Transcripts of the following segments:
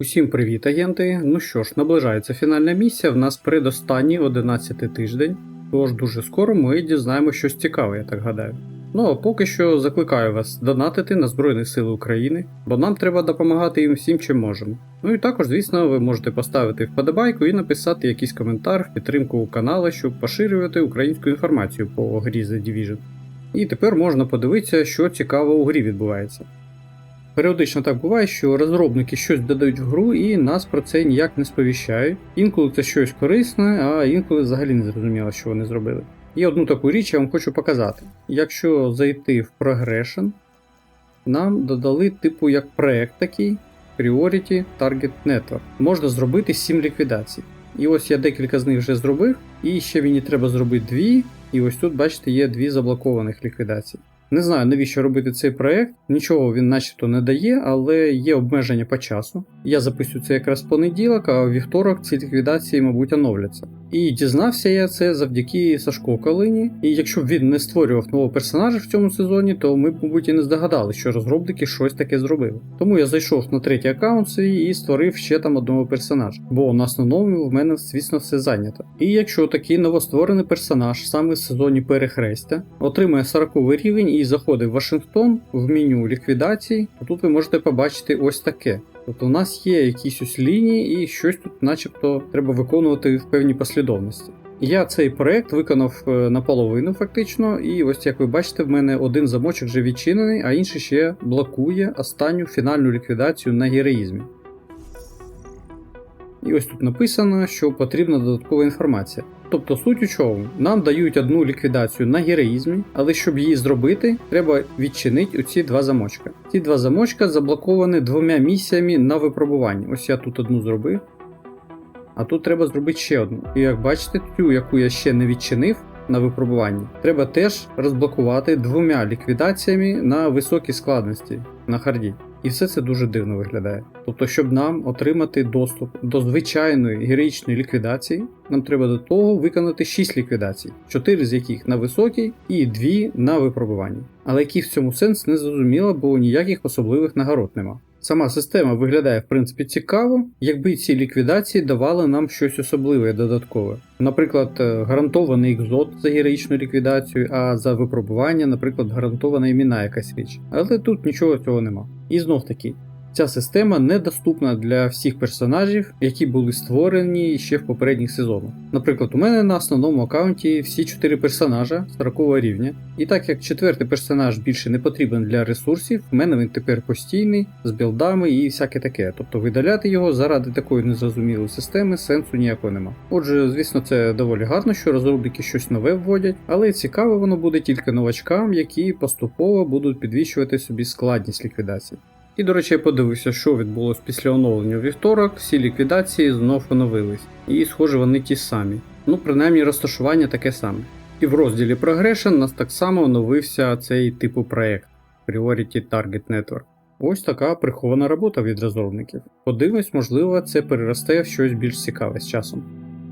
Усім привіт, агенти! Ну що ж, наближається фінальна місія, в нас предостанній 11 тиждень, тож дуже скоро ми дізнаємося щось цікаве, я так гадаю. Ну а поки що закликаю вас донатити на Збройні Сили України, бо нам треба допомагати їм всім, чим можемо. Ну і також, звісно, ви можете поставити вподобайку і написати якийсь коментар в підтримку каналу, щоб поширювати українську інформацію по грі The Division. І тепер можна подивитися, що цікаво у грі відбувається. Періодично так буває, що розробники щось додають в гру і нас про це ніяк не сповіщають. Інколи це щось корисне, а інколи взагалі не зрозуміло, що вони зробили. І одну таку річ я вам хочу показати. Якщо зайти в Progression, нам додали типу як проект такий Priority Target Network. Можна зробити 7 ліквідацій. І ось я декілька з них вже зробив, і ще мені треба зробити дві. І ось тут, бачите, є дві заблокованих ліквідації. Не знаю, навіщо робити цей проект, нічого він начебто не дає, але є обмеження по часу. Я записую це якраз в понеділок, а у вівторок ці ліквідації, мабуть, оновляться. І дізнався я це завдяки Сашко Калині. І якщо б він не створював нового персонажа в цьому сезоні, то ми б, мабуть, і не здогадали, що розробники щось таке зробили. Тому я зайшов на третій аккаунт свій і створив ще там одного персонажа, бо на основному в мене, звісно, все зайнято. І якщо такий новостворений персонаж саме в сезоні перехрестя отримає 40 рівень і заходить в Вашингтон в меню ліквідації, то тут ви можете побачити ось таке. Тобто у нас є якісь ось лінії, і щось тут, начебто, треба виконувати в певній послідовності. Я цей проект виконав е, наполовину, фактично, і ось як ви бачите, в мене один замочок вже відчинений, а інший ще блокує останню фінальну ліквідацію на героїзмі. І ось тут написано, що потрібна додаткова інформація. Тобто суть у чому? Нам дають одну ліквідацію на героїзмі, але щоб її зробити, треба відчинити оці два замочка. Ці два замочка заблоковані двома місіями на випробуванні. Ось я тут одну зробив. А тут треба зробити ще одну. І як бачите, цю, яку я ще не відчинив на випробуванні, треба теж розблокувати двома ліквідаціями на високій складності на харді. І все це дуже дивно виглядає. Тобто, щоб нам отримати доступ до звичайної героїчної ліквідації, нам треба до того виконати 6 ліквідацій, 4 з яких на високій і 2 на випробуванні. Але який в цьому сенс не зрозуміло, бо ніяких особливих нагород нема. Сама система виглядає в принципі цікаво, якби ці ліквідації давали нам щось особливе додаткове. Наприклад, е, гарантований екзот за героїчну ліквідацію, а за випробування, наприклад, гарантована імена якась річ. Але тут нічого цього нема. І знов таки, ця система недоступна для всіх персонажів, які були створені ще в попередніх сезонах. Наприклад, у мене на основному аккаунті всі 4 персонажа 40 рівня, і так як четвертий персонаж більше не потрібен для ресурсів, в мене він тепер постійний, з білдами і всяке таке. Тобто видаляти його заради такої незрозумілої системи сенсу ніякого нема. Отже, звісно, це доволі гарно, що розробники щось нове вводять, але цікаво воно буде тільки новачкам, які поступово будуть підвищувати собі складність ліквідації. І, до речі, я подивився, що відбулось після оновлення вівторок, всі ліквідації знов оновились. І, схоже, вони ті самі. Ну, принаймні, розташування таке саме. І в розділі Progression нас так само оновився цей типу проект Priority Target Network. Ось така прихована робота від розробників. Подивимось, можливо, це переросте в щось більш цікаве з часом.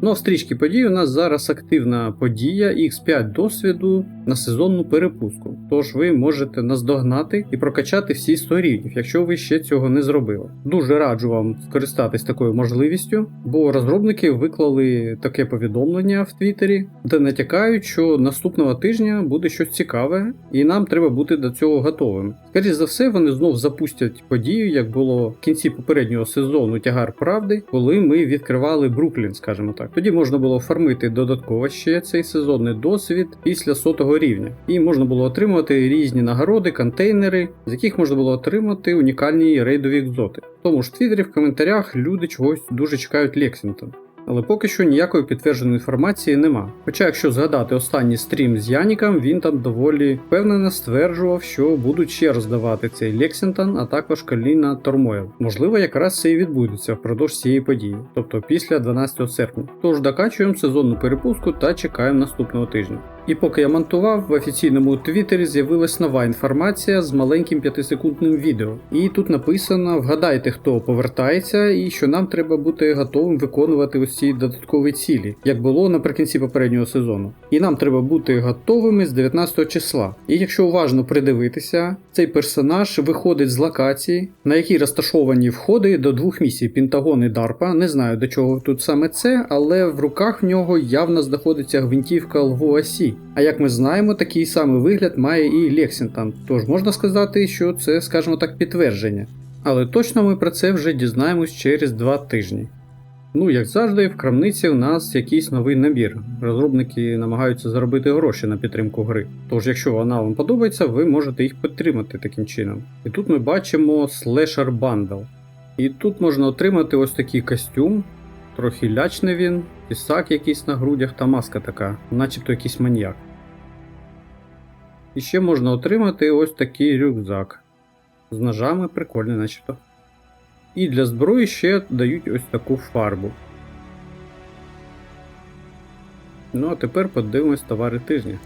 Ну стрічці подій у нас зараз активна подія X5 досвіду на сезонну перепуску. Тож ви можете наздогнати і прокачати всі 100 рівнів, якщо ви ще цього не зробили. Дуже раджу вам скористатись такою можливістю, бо розробники виклали таке повідомлення в Твіттері, де натякають, що наступного тижня буде щось цікаве, і нам треба бути до цього готовими. Скоріше за все, вони знов запустять подію, як було в кінці попереднього сезону Тягар Правди, коли ми відкривали Бруклін, скажімо так. Тоді можна було фармити додатково ще цей сезонний досвід після сотого рівня, і можна було отримувати різні нагороди, контейнери, з яких можна було отримати унікальні рейдові екзоти. Тому ж твіттері в коментарях люди чогось дуже чекають Лексінгтон. Але поки що ніякої підтвердженої інформації нема. Хоча, якщо згадати останній стрім з Яніком, він там доволі впевнено стверджував, що будуть ще роздавати цей Лексінтон, а також Каліна Тормойл. Можливо, якраз це і відбудеться впродовж цієї події, тобто після 12 серпня. Тож докачуємо сезонну перепуску та чекаємо наступного тижня. І поки я монтував, в офіційному твіттері з'явилась нова інформація з маленьким 5-секундним відео. І тут написано: вгадайте, хто повертається, і що нам треба бути готовим виконувати ось ці додаткові цілі, як було наприкінці попереднього сезону. І нам треба бути готовими з 19 числа. І якщо уважно придивитися, цей персонаж виходить з локації, на якій розташовані входи до двох місій Пентагон і Дарпа. Не знаю до чого тут саме це, але в руках в нього явно знаходиться гвинтівка А як ми знаємо, такий самий вигляд має і Лексінгтон, тож можна сказати, що це, скажімо так, підтвердження. Але точно ми про це вже дізнаємось через два тижні. Ну, як завжди, в крамниці у нас якийсь новий набір. Розробники намагаються заробити гроші на підтримку гри. Тож, якщо вона вам подобається, ви можете їх підтримати таким чином. І тут ми бачимо Slasher Bundle. І тут можна отримати ось такий костюм, трохи лячний він, пісак якийсь на грудях та маска така, начебто якийсь маньяк. І ще можна отримати ось такий рюкзак. З ножами прикольний, начебто. І для зброї ще дають ось таку фарбу. Ну а тепер подивимось товари тижня.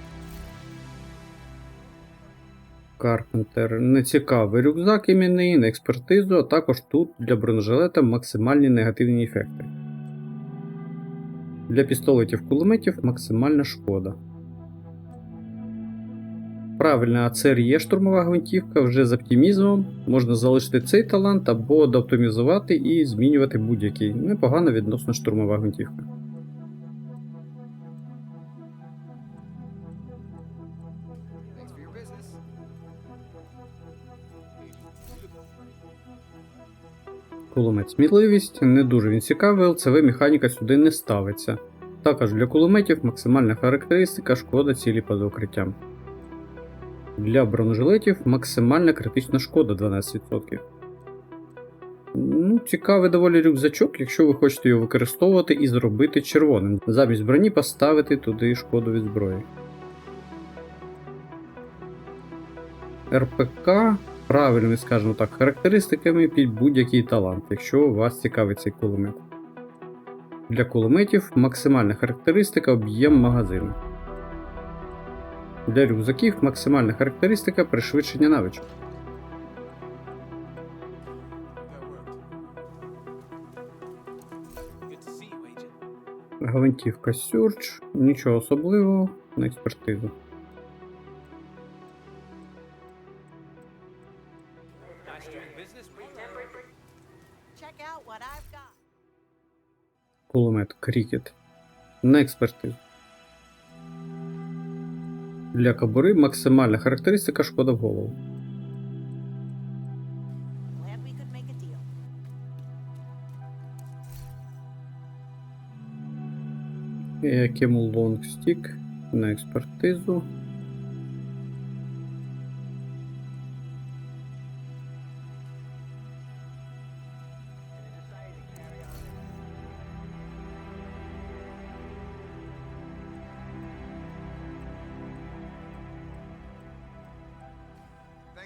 Карпентер нецікавий рюкзак іменний на експертизу, а також тут для бронежилета максимальні негативні ефекти. Для пістолетів кулеметів максимальна шкода. Правильно, а це є штурмова гвинтівка вже з оптимізмом. Можна залишити цей талант або дооптимізувати і змінювати будь-який. Непогана відносно штурмова гвинтівка. Кулемет сміливість, не дуже він цікавий, ЛЦВ механіка сюди не ставиться. Також для кулеметів максимальна характеристика шкода цілі поза укриттям. Для бронежилетів максимальна критична шкода 12%. Ну, цікавий доволі рюкзачок, якщо ви хочете його використовувати і зробити червоним. Замість броні поставити туди шкоду від зброї. РПК правильними, скажімо так, характеристиками під будь-який талант, якщо вас цікавить цей кулемет. Для кулеметів максимальна характеристика об'єм магазину. Для рюкзаків максимальна характеристика пришвидшення навичок. Гвинтівка Surge, нічого особливого на експертизу. Кулемет Крікет на експертизу. Для кобури максимальна характеристика шкода в голову. Long Stick на експертизу.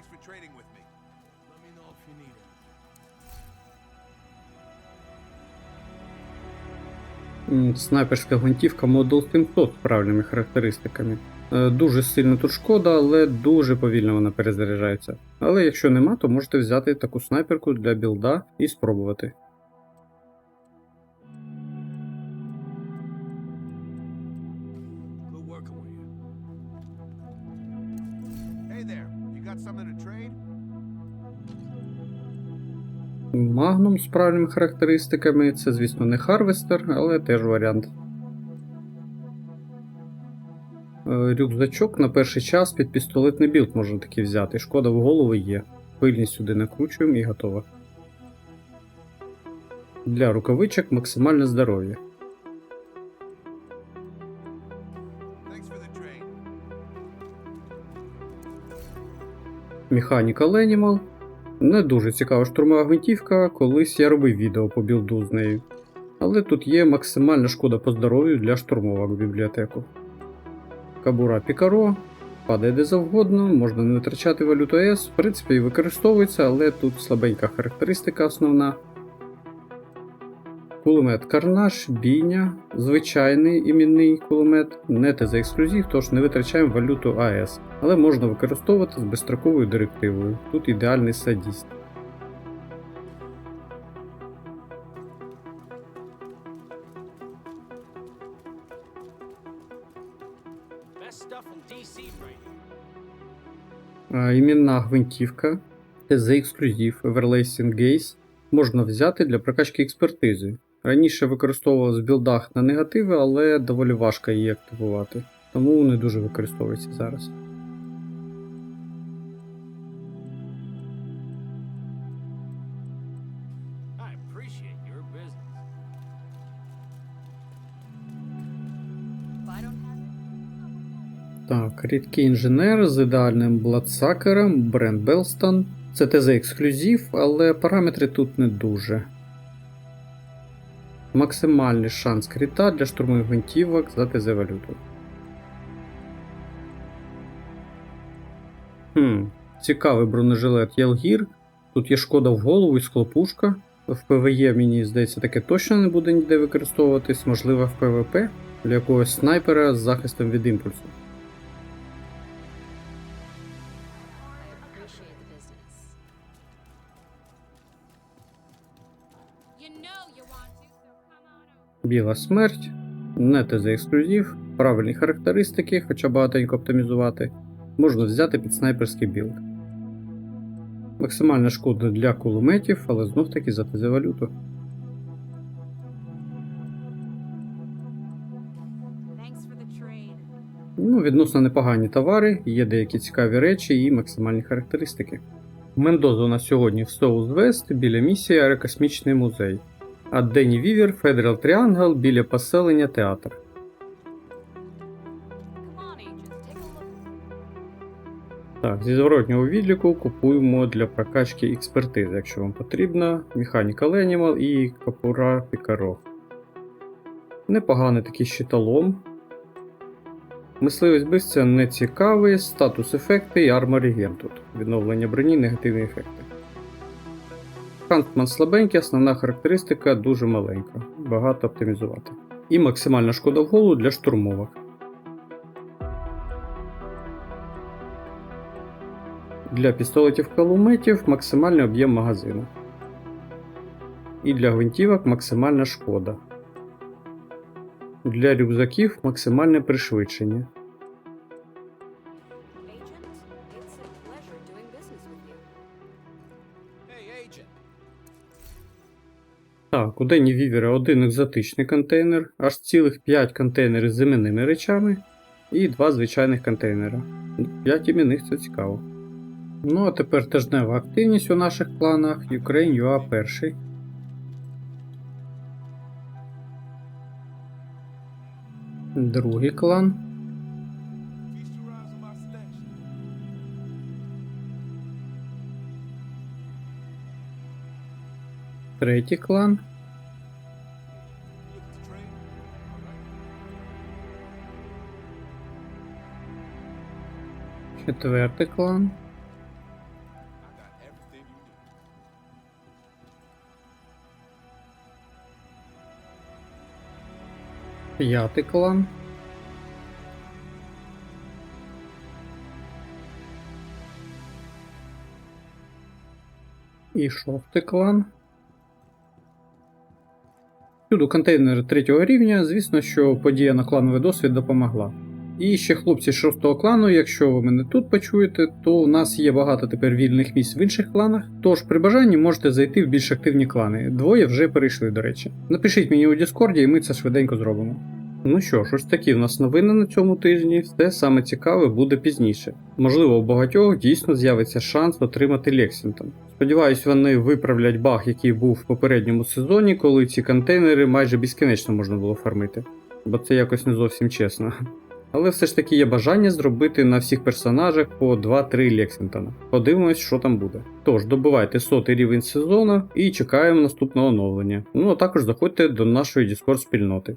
Thanks for trading with me. Let me know if you need it. Снайперська гвинтівка Model 700 з правильними характеристиками. Е, Дуже сильно тут шкода, але дуже повільно вона перезаряджається. Але якщо нема, то можете взяти таку снайперку для білда і спробувати. Магнум з правильними характеристиками це, звісно, не Харвестер, але теж варіант. Е, Рюкзачок на перший час під пістолетний білд можна таки взяти. Шкода в голову є. Пильність сюди накручуємо і готово. Для рукавичок максимальне здоров'я. Mechanical Animal. Не дуже цікава штурмова гвинтівка, колись я робив відео по білду з нею. Але тут є максимальна шкода по здоров'ю для штурмовок в бібліотеку. Кабура Пікаро, падає де завгодно, можна не витрачати валюту ЕС, в принципі і використовується, але тут слабенька характеристика основна. Кулемет Карнаш, бійня, звичайний іменний кулемет, не ТЗ ексклюзив, тож не витрачаємо валюту АЕС, але можна використовувати з безстроковою директивою. Тут ідеальний садіст. Іменна гвинтівка, ТЗ ексклюзив, Everlasting Gaze можна взяти для прокачки експертизи. Раніше використовував в білдах на негативи, але доволі важко її активувати, тому не дуже використовується зараз. Так, рідкий інженер з ідеальним бладсакером, бренд Белстон. Це ТЗ ексклюзив, але параметри тут не дуже. Максимальний шанс кріта для штурмових гвинтівок за ТЗ валюту. Хм, цікавий бронежилет Ялгір. Тут є шкода в голову і склопушка. В ПВЕ, мені здається, таке точно не буде ніде використовуватись, можливо, в ПВП для якогось снайпера з захистом від імпульсу. Біла смерть, не ТЗ ексклюзив, правильні характеристики, хоча багатенько оптимізувати, можна взяти під снайперський білд. Максимальна шкода для кулеметів, але знов таки за ТЗ валюту. Ну, відносно непогані товари, є деякі цікаві речі і максимальні характеристики. Мендоза у нас сьогодні в Соус Вест біля місії Аерокосмічний музей, а Дені Вівер Федерал Тріангл біля поселення театр. Так, зі зворотнього відліку купуємо для прокачки експертизи, якщо вам потрібно, механіка Ленімал і капура Пікаро. Непоганий такий щиталом. Мисливець бивця не цікавий, статус ефекти і армор тут. Відновлення броні, негативні ефекти. Хантман слабенький, основна характеристика дуже маленька, багато оптимізувати. І максимальна шкода в голову для штурмовок. Для пістолетів калуметів максимальний об'єм магазину. І для гвинтівок максимальна шкода. Для рюкзаків максимальне пришвидшення. У Дені Вівера один екзотичний контейнер, аж цілих 5 контейнерів з іменними речами і 2 звичайних контейнера. 5 іменних це цікаво. Ну а тепер тижнева активність у наших кланах Ukraine UA перший. Другий клан. Третій клан. Четвертий клан. П'ятий клан. І шостий клан. Всюду контейнери третього рівня, звісно, що подія на клановий досвід допомогла. І ще хлопці шостого клану, якщо ви мене тут почуєте, то у нас є багато тепер вільних місць в інших кланах. Тож при бажанні можете зайти в більш активні клани. Двоє вже перейшли, до речі. Напишіть мені у Діскорді, і ми це швиденько зробимо. Ну що ж, ось такі в нас новини на цьому тижні. Все саме цікаве буде пізніше. Можливо, у багатьох дійсно з'явиться шанс отримати Лексінгтон. Сподіваюсь, вони виправлять баг, який був в попередньому сезоні, коли ці контейнери майже безкінечно можна було фармити. Бо це якось не зовсім чесно. Але все ж таки є бажання зробити на всіх персонажах по 2-3 Лексінгтона. Подивимось, що там буде. Тож, добивайте сотий рівень сезону і чекаємо наступного оновлення. Ну а також заходьте до нашої Discord спільноти.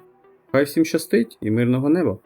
Хай всім щастить і мирного неба!